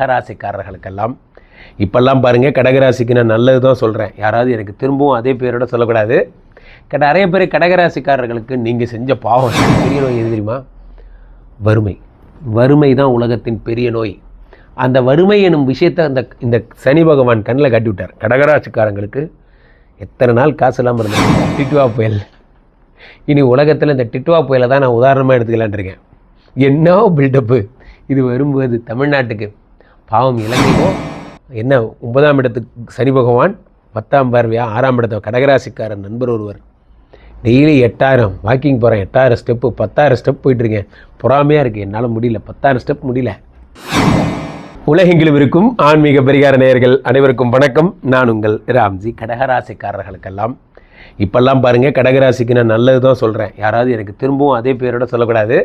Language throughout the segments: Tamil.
கடகராசிக்காரர்களுக்கெல்லாம் இப்பெல்லாம் பாருங்கள் கடகராசிக்கு நான் நல்லது தான் சொல்கிறேன் யாராவது எனக்கு திரும்பவும் அதே பேரோட சொல்லக்கூடாது. கட நிறைய பேர் கடகராசிக்காரர்களுக்கு நீங்கள் செஞ்ச பாவம் பெரிய நோய் எது தெரியுமா? வறுமை. வறுமை தான் உலகத்தின் பெரிய நோய். அந்த வறுமை எனும் விஷயத்தை அந்த இந்த சனி பகவான் கண்ணில் காட்டி விட்டார் கடகராசிக்காரங்களுக்கு எத்தனை நாள் காசு இல்லாமல் இருந்தாங்க டிட்டுவா புயல். இனி உலகத்தில் இந்த டிட்டுவா புயலை தான் நான் உதாரணமாக எடுத்துக்கலான் இருக்கேன். என்ன பில்டப்பு இது வரும்போது தமிழ்நாட்டுக்கு பாவம் இலங்கையோ என்ன ஒன்பதாம் இடத்துக்கு சனி பகவான் பத்தாம் பார்வையா ஆறாம் இடத்த கடகராசிக்காரன் நண்பர் ஒருவர். டெய்லி எட்டாயிரம் வாக்கிங் போகிறேன் எட்டாயிரம் ஸ்டெப்பு பத்தாயிரம் ஸ்டெப் போயிட்டுருக்கேன் பொறாமையாக இருக்குது என்னால் முடியல பத்தாயிரம் ஸ்டெப் முடியல. உலகெங்கிலும் இருக்கும் ஆன்மீக பரிகார நேயர்கள் அனைவருக்கும் வணக்கம். நான் உங்கள் ராம்ஜி கடகராசிக்காரர்களுக்கெல்லாம். இப்பெல்லாம் பாருங்கள் கடகராசிக்கு நான் நல்லது தான் சொல்கிறேன் யாராவது எனக்கு திரும்பவும் அதே பேரோட சொல்லக்கூடாது.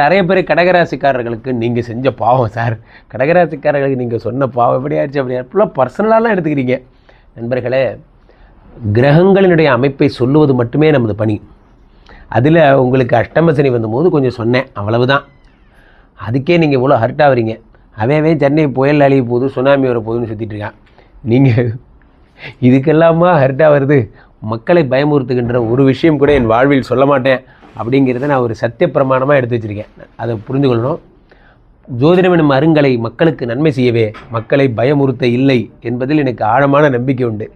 நிறைய பேர் கடகராசிக்காரர்களுக்கு நீங்கள் செஞ்ச பாவம் சார். கடகராசிக்காரர்களுக்கு நீங்கள் சொன்ன பாவம் எப்படி ஆயிடுச்சு அப்படி ஃபுல்லாக பர்சனலாலாம் எடுத்துக்கிறீங்க. நண்பர்களே கிரகங்களினுடைய அமைப்பை சொல்லுவது மட்டுமே நமது பணி. அதில் உங்களுக்கு அஷ்டம சனி வந்தபோது கொஞ்சம் சொன்னேன் அவ்வளவுதான். அதுக்கே நீங்கள் இவ்வளோ ஹர்ட் ஆகுறீங்க அவையவே சென்னை புயல் அழிய போகுது சுனாமி வர போகுதுன்னு சுற்றிட்டு இருக்கான் நீங்கள் இதுக்கெல்லாமா ஹர்ட்டாக வருது? மக்களை பயமுறுத்துகின்ற ஒரு விஷயம் கூட என் வாழ்வில் சொல்ல மாட்டேன். அப்படிங்கிறத நான் ஒரு சத்திய பிரமாணமாக எடுத்து வச்சுருக்கேன். அதை புரிந்து கொள்ளணும். ஜோதிடம் அருங்கலை மக்களுக்கு நன்மை செய்யவே மக்களை பயமுறுத்த இல்லை என்பதில் எனக்கு ஆழமான நம்பிக்கை உண்டு.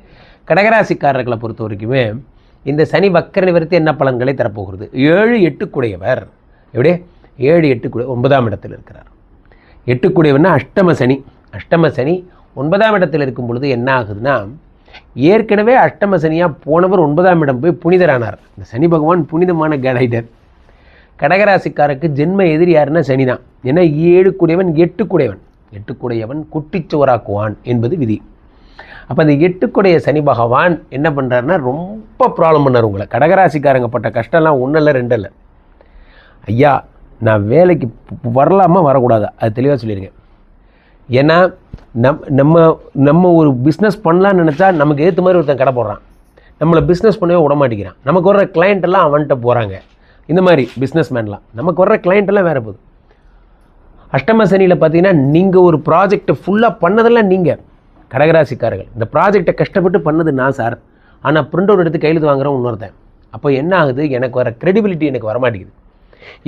கடகராசிக்காரர்களை பொறுத்த வரைக்குமே இந்த சனி வக்கர நிவர்த்தி என்ன பலன்களை தரப்போகிறது? ஏழு எட்டுக்குடையவர். எப்படி? ஏழு எட்டுக்குடைய ஒன்பதாம் இடத்தில் இருக்கிறார். எட்டுக்குடையவர்னா அஷ்டம சனி. அஷ்டம சனி ஒன்பதாம் இடத்தில் இருக்கும் பொழுது என்ன ஆகுதுன்னா ஏற்கனவே அஷ்டம சனியாக போனவர் ஒன்பதாம் இடம் போய் புனிதரானார். இந்த சனி பகவான் புனிதமான கைடர் கடகராசிக்காரருக்கு ஜென்ம எதிரி யாருன்னா சனி தான் ஏன்னா ஏழு கூடையவன் எட்டு கூடையவன். எட்டு கூடையவன் குட்டிச்சுவராக்குவான் என்பது விதி. அப்போ அந்த எட்டுக்குடைய சனி பகவான் என்ன பண்ணுறாருன்னா ரொம்ப ப்ராப்ளம் பண்ணார் உங்களை. கடகராசிக்காரங்க பட்ட கஷ்டம்லாம் ஒன்றும் இல்லை ரெண்டு இல்லை ஐயா நான் வேலைக்கு வரலாமா வரக்கூடாதா? அது தெளிவாக சொல்லியிருக்கேன் ஏன்னா நம் நம்ம நம்ம ஒரு பிஸ்னஸ் பண்ணலான்னு நினச்சா நமக்கு ஏற்ற மாதிரி ஒருத்தன் கடை போடுறான். நம்மளை பிஸ்னஸ் பண்ணவே விட மாட்டேங்கிறான். நமக்கு வர்ற கிளையண்ட்டெல்லாம் அவன்கிட்ட போகிறாங்க இந்த மாதிரி பிஸ்னஸ் மேன்லாம் நமக்கு வர்ற கிளையண்ட்டெல்லாம் எல்லாம் வேறு போகுது. அஷ்டம சனியில் பார்த்தீங்கன்னா நீங்கள் ஒரு ப்ராஜெக்டை ஃபுல்லாக பண்ணதெல்லாம் நீங்கள் கடகராசிக்காரர்கள். இந்த ப்ராஜெக்டை கஷ்டப்பட்டு பண்ணது நான் சார் ஆனால் பிரிண்ட் அவுட் எடுத்து கையெழுத்து வாங்குறேன் இன்னொருத்தன். அப்போ என்ன ஆகுது? எனக்கு வர க்ரெடிபிலிட்டி எனக்கு வரமாட்டேங்குது.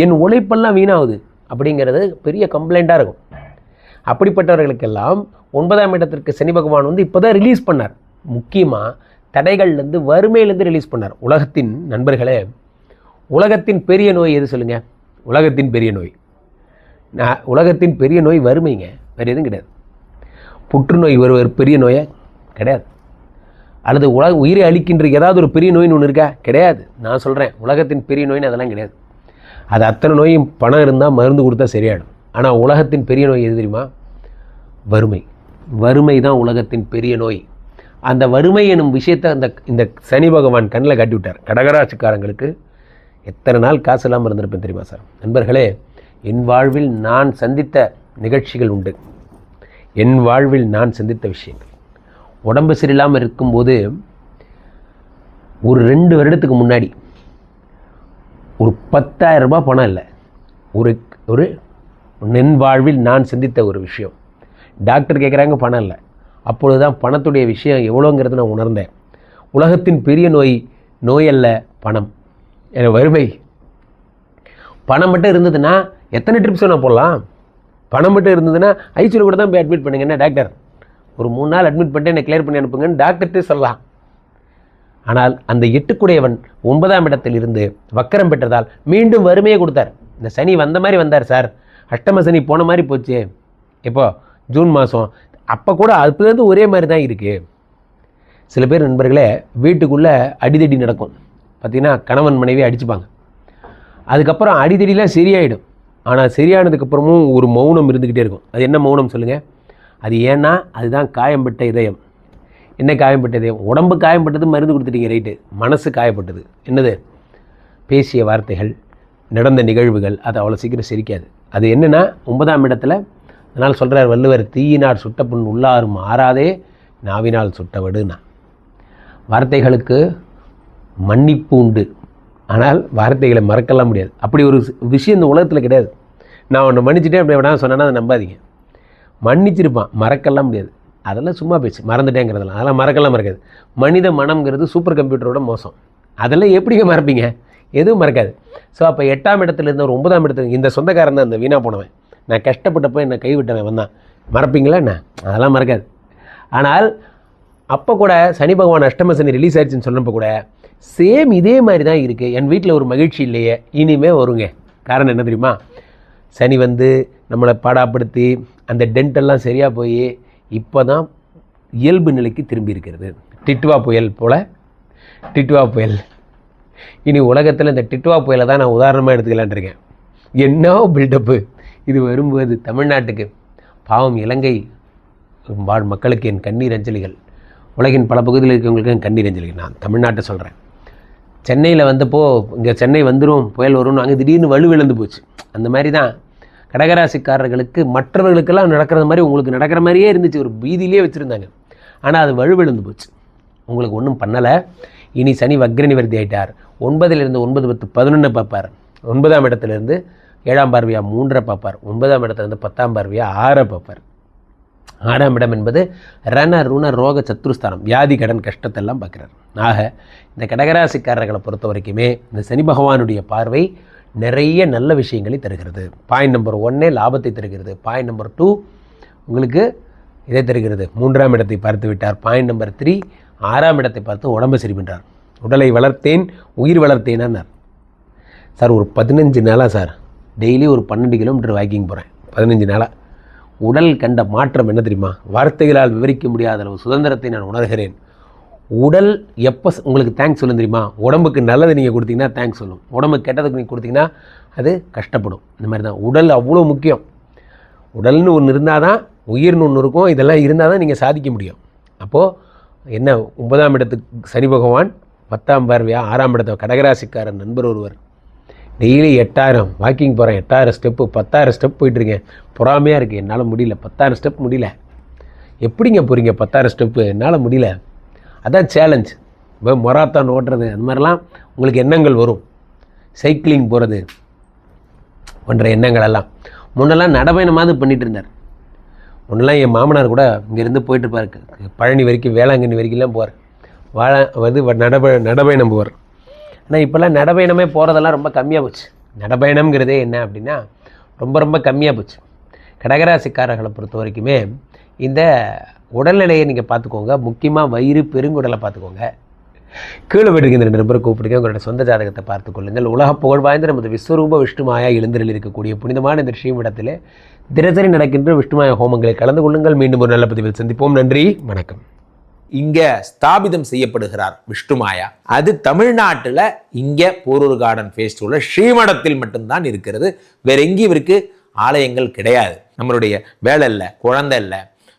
என் உழைப்பெல்லாம் வீணாகுது. அப்படிங்கிறது பெரிய கம்ப்ளைண்ட்டாக இருக்கும். அப்படிப்பட்டவர்களுக்கெல்லாம் ஒன்பதாம் இடத்திற்கு சனி பகவான் வந்து இப்போ தான் ரிலீஸ் பண்ணார். முக்கியமாக தடைகள்லேருந்து வறுமையிலேருந்து ரிலீஸ் பண்ணார். உலகத்தின் நண்பர்களே உலகத்தின் பெரிய நோய் எது சொல்லுங்கள் உலகத்தின் பெரிய நோய். நான் உலகத்தின் பெரிய நோய் வறுமைங்க. வேறு எதுவும் கிடையாது. புற்றுநோய் ஒரு ஒரு பெரிய நோயா? கிடையாது. அல்லது உலக உயிரை அழிக்கின்ற ஏதாவது ஒரு பெரிய நோயின்னு ஒன்று இருக்கா? கிடையாது. நான் சொல்கிறேன் உலகத்தின் பெரிய நோயின்னு அதெல்லாம் கிடையாது. அது அத்தனை நோயும் பணம் இருந்தால் மருந்து கொடுத்தா சரியாயிடும். ஆனால் உலகத்தின் பெரிய நோய் எது தெரியுமா? வறுமை. வறுமை தான் உலகத்தின் பெரிய நோய். அந்த வறுமை எனும் விஷயத்தை அந்த இந்த சனி பகவான் கண்ணில் காட்டி விட்டார். கடகராட்சிக்காரங்களுக்கு எத்தனை நாள் காசு இல்லாமல் இருந்திருப்பேன் தெரியுமா சார்? நண்பர்களே என் வாழ்வில் நான் சந்தித்த நிகழ்ச்சிகள் உண்டு. என் வாழ்வில் நான் சந்தித்த விஷயங்கள். உடம்பு சரியில்லாமல் இருக்கும்போது ஒரு ரெண்டு வருடத்துக்கு முன்னாடி ஒரு பத்தாயிரம் ரூபாய் பணம் இல்லை. ஒரு ஒரு என் வாழ்வில் நான் சிந்தித்த ஒரு விஷயம். டாக்டர் கேட்குறாங்க பணம் இல்லை. அப்பொழுது தான் பணத்துடைய விஷயம் எவ்வளோங்கிறது நான் உணர்ந்தேன். உலகத்தின் பெரிய நோய் நோய் அல்ல பணம். என வறுமை. பணம் மட்டும் இருந்ததுன்னா எத்தனை ட்ரிப்ஸ் வேணால் போடலாம். பணம் மட்டும் இருந்ததுன்னா ஐசியூவில் கூட தான் போய் அட்மிட் பண்ணுங்க. என்ன டாக்டர்? ஒரு மூணு நாள் அட்மிட் பண்ணிட்டு என்னை கிளியர் பண்ணி அனுப்புங்கன்னு டாக்டர்கிட்டே சொல்லலாம். ஆனால் அந்த எட்டுக்குடையவன் ஒன்பதாம் இடத்தில் இருந்து வக்கரம் பெற்றதால் மீண்டும் வறுமையை கொடுத்தார். இந்த சனி வந்த மாதிரி வந்தார் சார். அஷ்டம சனி போன மாதிரி போச்சு. எப்போ? ஜூன் மாதம் அப்போ கூட அதுலேருந்து ஒரே மாதிரி தான் இருக்குது சில பேர் நண்பர்களே வீட்டுக்குள்ளே அடிதடி நடக்கும். பார்த்திங்கன்னா கணவன் மனைவி அடிச்சுப்பாங்க. அதுக்கப்புறம் அடிதடிலாம் சரியாயிடும். ஆனால் சரியானதுக்கப்புறமும் ஒரு மௌனம் இருந்துக்கிட்டே இருக்கும். அது என்ன மௌனம் சொல்லுங்கள் அது ஏன்னா அதுதான் காயம்பட்ட இதயம். என்ன காயம்பட்ட இதயம்? உடம்பு காயம்பட்டது மருந்து கொடுத்துட்டீங்க ரைட்டு மனசு காயப்பட்டது. என்னது? பேசிய வார்த்தைகள் நடந்த நிகழ்வுகள் அது அவ்வளோ சீக்கிரம் சிரிக்காது. அது என்னென்னா ஒன்பதாம் இடத்துல அதனால் சொல்கிறார் வள்ளுவர் தீயினால் சுட்ட புண் உள்ளாரும் ஆறாதே நாவினால் சுட்டவடுனா வார்த்தைகளுக்கு மன்னிப்பு உண்டு. ஆனால் வார்த்தைகளை மறக்கலாம் முடியாது. அப்படி ஒரு விஷயம் இந்த உலகத்தில் கிடையாது. நான் ஒன்று மன்னிச்சுட்டேன் அப்படி வேணாம் சொன்னேன்னா அதை நம்பாதீங்க. மன்னிச்சிருப்பான் மறக்கலாம் முடியாது. அதெல்லாம் சும்மா பேச்சு மறந்துட்டேங்கிறதெல்லாம் அதெல்லாம் மறக்கலாம் மறக்காது. மனித மனம்ங்கிறது சூப்பர் கம்ப்யூட்டரோட மோசம். அதெல்லாம் எப்படிங்க மறப்பீங்க? எதுவும் மறக்காது. ஸோ அப்போ எட்டாம் இடத்துலேருந்து ஒரு ஒன்பதாம் இடத்துல இந்த சொந்தக்காரன் தான் இந்த வீணாக போனவன். நான் கஷ்டப்பட்டப்போ என்னை கைவிட்டவன் வந்தான் மறப்பீங்களா என்ன? அதெல்லாம் மறக்காது. ஆனால் அப்போ கூட சனி பகவான் அஷ்டம சனி ரிலீஸ் ஆயிடுச்சுன்னு சொன்னப்போ கூட சேம் இதே மாதிரி தான் இருக்குது என் வீட்டில் ஒரு மகிழ்ச்சி இல்லையே இனிமே வருங்க. காரணம் என்ன தெரியுமா? சனி வந்து நம்மளை பாடாப்படுத்தி அந்த டென்ட்டெல்லாம் சரியாக போய் இப்போ தான் இயல்பு நிலைக்கு திரும்பி இருக்கிறது. டிட்டுவா புயல் போல் டிட்டுவா புயல். இனி உலகத்தில் இந்த டிட்வா புயலை தான் நான் உதாரணமாக எடுத்துக்கலான் இருக்கேன் என்ன பில்டப்பு இது வரும்போது தமிழ்நாட்டுக்கு. பாவம் இலங்கை. வாழ் மக்களுக்கு என் கண்ணீர் அஞ்சலிகள். உலகின் பல பகுதியில் இருக்கிறவங்களுக்கு என் கண்ணீர் அஞ்சலிகள். நான் தமிழ்நாட்டை சொல்கிறேன் சென்னையில் வந்தப்போ இங்கே சென்னை வந்துடும் புயல் வரும்னு அங்கே திடீர்னு வலுவிழந்து போச்சு. அந்த மாதிரி தான் கடகராசிக்காரர்களுக்கு மற்றவர்களுக்கெல்லாம் நடக்கிறது மாதிரி உங்களுக்கு நடக்கிற மாதிரியே இருந்துச்சு. ஒரு பீதியிலே வச்சுருந்தாங்க. ஆனால் அது வலுவிழந்து போச்சு. உங்களுக்கு ஒன்றும் பண்ணலை. இனி சனி வக்ர நிவர்த்தி ஆயிட்டார். ஒன்பதிலிருந்து ஒன்பது பத்து பதினொன்று பார்ப்பார். ஒன்பதாம் இடத்துலேருந்து ஏழாம் பார்வையாக மூன்றை பார்ப்பார். ஒன்பதாம் இடத்துலேருந்து பத்தாம் பார்வையாக ஆறை பார்ப்பார். ஆறாம் இடம் என்பது ரண ருண ரோக சத்ருஸ்தானம். வியாதி கடன் கஷ்டத்தெல்லாம் பார்க்குறாரு. ஆக இந்த கடகராசிக்காரர்களை பொறுத்த வரைக்குமே இந்த சனி பகவானுடைய பார்வை நிறைய நல்ல விஷயங்களை தருகிறது. பாயிண்ட் நம்பர் ஒன்னே லாபத்தை தருகிறது. பாயிண்ட் நம்பர் டூ உங்களுக்கு இதை தருகிறது. மூன்றாம் இடத்தை பார்த்து விட்டார் பாயிண்ட் நம்பர் த்ரீ ஆறாம் இடத்தை பார்த்து உடம்பை சரி உடலை வளர்த்தேன் உயிர் வளர்த்தேனார் சார் ஒரு பதினஞ்சு நாளாக சார் டெய்லி ஒரு பன்னெண்டு கிலோமீட்டர் வாக்கிங் போகிறேன் பதினஞ்சு நாளாக உடல் கண்ட மாற்றம் என்ன தெரியுமா? வார்த்தைகளால் விவரிக்க முடியாத அளவு சுதந்திரத்தை நான் உணர்கிறேன். உடல் எப்போ உங்களுக்கு தேங்க்ஸ் சொல்லும் தெரியுமா? உடம்புக்கு நல்லது நீங்கள் கொடுத்தீங்கன்னா தேங்க்ஸ் சொல்லும். உடம்புக்கு கெட்டதுக்கு நீங்கள் கொடுத்தீங்கன்னா அது கஷ்டப்படும். இந்த மாதிரி தான். உடல் அவ்வளோ முக்கியம். உடல்னு ஒன்று இருந்தால் தான் உயிர்னு ஒன்று இருக்கும். இதெல்லாம் இருந்தால் தான் நீங்கள் சாதிக்க முடியும். அப்போது என்ன ஒன்பதாம் இடத்துக்கு சனி பகவான் பத்தாம் பார்வையா ஆறாம் இடத்த கடகராசிக்காரன் நண்பர் ஒருவர். டெய்லி எட்டாயிரம் வாக்கிங் போகிறேன் எட்டாயிரம் ஸ்டெப்பு பத்தாயிரம் ஸ்டெப் போயிட்டுருக்கேன் பொறாமையாக இருக்குது என்னால் முடியல. பத்தாயிரம் ஸ்டெப் முடியல. எப்படிங்க போகிறீங்க பத்தாயிரம் ஸ்டெப்பு என்னால் முடியல. அதான் சேலஞ்ச் இப்போ மொராத்தான் ஓட்டுறது அந்த மாதிரிலாம் உங்களுக்கு எண்ணங்கள் வரும். சைக்கிளிங் போகிறது போன்ற எண்ணங்கள் எல்லாம். முன்னெல்லாம் நடைபயணமாவது பண்ணிகிட்டு இருந்தார். முன்னெல்லாம் என் மாமனார் கூட இங்கேருந்து போயிட்டு இருப்பார் பழனி வரைக்கும் வேளாங்கண்ணி வரைக்கும்லாம் போவார். வாழ வந்து வ- நடப நடைபயணம் போவார். ஆனால் இப்போல்லாம் நடைபயணமே போகிறதெல்லாம் ரொம்ப கம்மியாக போச்சு. நடபயணம்ங்கிறதே என்ன அப்படின்னா ரொம்ப ரொம்ப கம்மியாக போச்சு. கடகராசிக்காரர்களை பொறுத்த வரைக்குமே இந்த உடல்நிலையை நீங்கள் பார்த்துக்கோங்க. முக்கியமாக வயிறு பெருங்குடலை பார்த்துக்கோங்க. கீழே போயிட்டு இந்த ரெண்டு கூப்பிடுங்க. உங்களோட சொந்த ஜாதகத்தை பார்த்துக் கொள்ளுங்கள். உலக புகழ் வாய்ந்த நமது விஸ்வரூப விஷ்ணுமாயா எழுந்தரில் இருக்கக்கூடிய புனிதமான இந்த ஸ்ரீமிடத்திலே தினசரி நடக்கின்ற விஷ்ணுமாய ஹோமங்களை கலந்து கொள்ளுங்கள். மீண்டும் ஒரு நல்ல பதிவில் சந்திப்போம். நன்றி வணக்கம். இங்க ஸ்தாபிதம் செய்யப்படுகிறார் விஷ்ணுமாயா. அது தமிழ்நாட்டுல இங்கே போரூர் கார்டன் ஃபேஸ்டிவல்ல ஸ்ரீமடத்தில் மட்டும்தான் இருக்கிறது. வேற எங்கேயும் இவருக்கு ஆலயங்கள் கிடையாது. நம்மளுடைய வேலை இல்லை குழந்தை இல்லை